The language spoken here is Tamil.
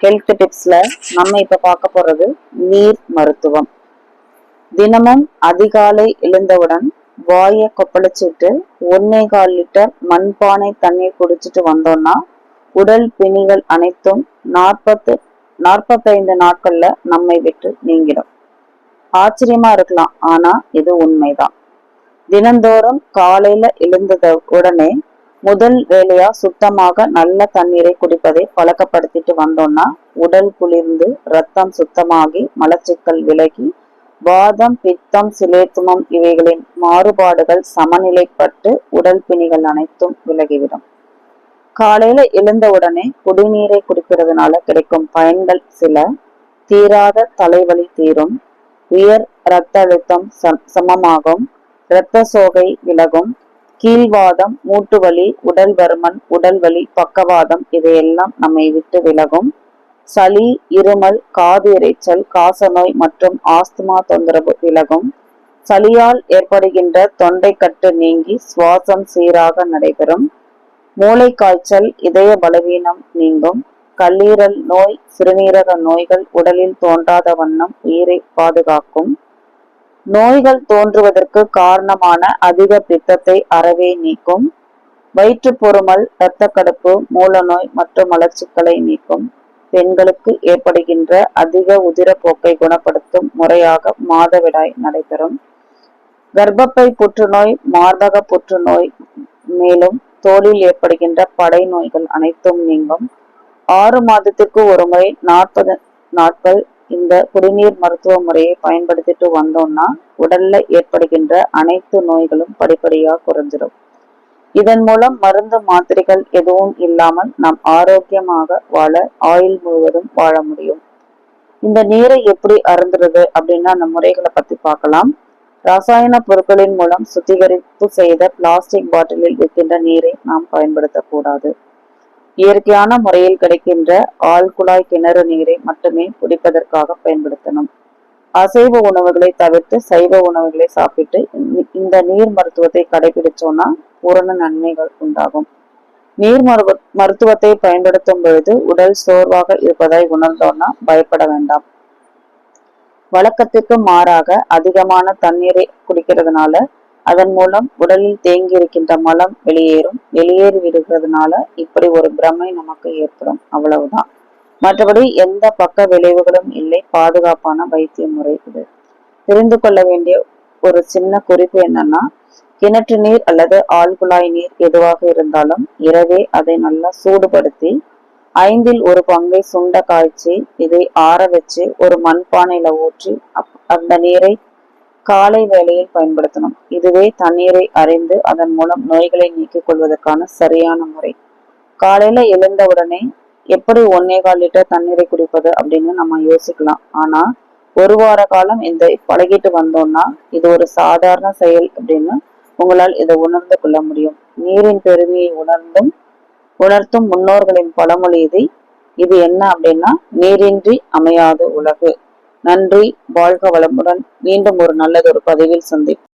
ஹெல்த் டிப்ஸ்ல நம்ம இப்ப பார்க்க போறது நீர் மருத்துவம். தினமும் அதிகாலை எழுந்தவுடன் வாயை கொப்பளிச்சுட்டு ஒன்னே கால் லிட்டர் மண்பானை தண்ணீர் குடிச்சிட்டு வந்தோம்னா உடல் பிணிகள் அனைத்தும் நாற்பத்து நாற்பத்தைந்து நாட்கள்ல நம்மை விட்டு நீங்கிடும். ஆச்சரியமா இருக்கலாம் ஆனா இது உண்மைதான். தினந்தோறும் காலையில எழுந்தத உடனே முதல் வேலையா சுத்தமாக நல்ல தண்ணீரை குடிப்பதை பழக்கப்படுத்திட்டு வந்தோம்னா உடல் குளிர்ந்து ரத்தம் சுத்தமாகி மலச்சிக்கல் விலகி வாதம் பித்தம் சிலேத்துமம் இவைகளின் மாறுபாடுகள் சமநிலைப்பட்டு உடல் பிணிகள் அனைத்தும் விலகிவிடும். காலையில எழுந்தவுடனே குடிநீரை குடிக்கிறதுனால கிடைக்கும் பயன்கள் சில. தீராத தலைவலி தீரும். உயர் இரத்த அழுத்தம் சமமாகும். இரத்த சோகை விலகும். கீழ்வாதம் மூட்டு வலி உடல் பருமன் உடல் வலி பக்கவாதம் இதையெல்லாம் நம்மை விட்டு விலகும். சளி இருமல் காது இறைச்சல் காசநோய் மற்றும் ஆஸ்துமா தொந்தரவு விலகும். சளியால் ஏற்படுகின்ற தொண்டை கட்டு நீங்கி சுவாசம் சீராக நடைபெறும். மூளை காய்ச்சல் இதய பலவீனம் நீங்கும். கல்லீரல் நோய் சிறுநீரக நோய்கள் உடலில் தோன்றாத வண்ணம் உயிரை பாதுகாக்கும். நோய்கள் தோன்றுவதற்கு காரணமான அதிக பித்தத்தை அறவே நீக்கும். வயிற்று பொறுமல் இரத்த கடுப்பு மூலநோய் மற்றும் மலர்ச்சிகளை நீக்கும். பெண்களுக்கு ஏற்படுகின்ற அதிக உதிரப்போக்கை குணப்படுத்தும் முறையாக மாதவிடாய் நடைபெறும். கர்ப்பப்பை புற்றுநோய் மார்பக புற்றுநோய் மேலும் தோலில் ஏற்படுகின்ற படை நோய்கள் அனைத்தும் நீங்கும். ஆறு மாதத்திற்கு ஒரு முறை நாற்பது நாட்கள் இந்த குடிநீர் மருத்துவ முறையை பயன்படுத்திட்டு வந்தோம்னா உடல்ல ஏற்படுகின்ற அனைத்து நோய்களும் படிப்படியா குறைஞ்சிடும் இதன் மூலம் மருந்து மாத்திரைகள் எதுவும் இல்லாமல் நாம் ஆரோக்கியமாக வாழ ஆயுள் முழுவதும் வாழ முடியும். இந்த நீரை எப்படி அருந்துறது அப்படின்னா அந்த முறைகளை பத்தி பார்க்கலாம். ரசாயன பொருட்களின் மூலம் சுத்திகரிப்பு செய்த பிளாஸ்டிக் பாட்டிலில் விற்கின்ற நீரை நாம் பயன்படுத்தக்கூடாது. இயற்கையான முறையில் கிடைக்கின்ற ஆழ்குழாய் கிணறு நீரை மட்டுமே குடிப்பதற்காக பயன்படுத்தணும். அசைவ உணவுகளை தவிர்த்து சைவ உணவுகளை சாப்பிட்டு இந்த நீர் மருத்துவத்தை கடைபிடிச்சோம்னா பூரண நன்மைகள் உண்டாகும். நீர் மருவ மருத்துவத்தை பயன்படுத்தும் பொழுது உடல் சோர்வாக இருப்பதாய் உணர்ந்தோம்னா பயப்பட வேண்டாம். வழக்கத்துக்கு மாறாக அதிகமான தண்ணீரை குடிக்கிறதுனால அதன் மூலம் உடலில் தேங்கி இருக்கின்ற மலம் வெளியேறும். வெளியேறி விடுகிறதுனால இப்படி ஒரு பிரமை நமக்கு ஏற்படும். அவ்வளவுதான். மற்றபடி எந்த பக்க விளைவுகளும் இல்லை. பாதுகாப்பான வைத்திய முறை இது. தெரிந்து கொள்ள வேண்டிய ஒரு சின்ன குறிப்பு என்னன்னா கிணற்று நீர் அல்லது ஆழ்குழாய் நீர் எதுவாக இருந்தாலும் இரவே அதை நல்லா சூடுபடுத்தி ஐந்தில் ஒரு பங்கை சுண்ட காய்ச்சி இதை ஆற வச்சு ஒரு மண்பானையில ஊற்றி அந்த நீரை காலை வேளையில் பயன்படுத்தணும். இதுவே தண்ணீரை அறிந்து அதன் மூலம் நோய்களை நீக்கிக் கொள்வதற்கான சரியான முறை. காலையில எழுந்தவுடனே எப்படி ஒன்னே கால் லிட்டர் தண்ணீரை குடிப்பது அப்படின்னு நம்ம யோசிக்கலாம். ஆனா ஒரு வார காலம் இந்த பழகிட்டு வந்தோம்னா இது ஒரு சாதாரண செயல் அப்படின்னு உங்களால் இதை உணர்ந்து கொள்ள முடியும். நீரின் பெருமையை உணர்ந்தும் உணர்த்தும் முன்னோர்களின் பழமொழி இது. இது என்ன அப்படின்னா நீரின்றி அமையாது உலகு. நன்றி வாழ்க வளமுடன். மீண்டும் ஒரு நல்லதொரு பதிவில் சந்திப்போம்.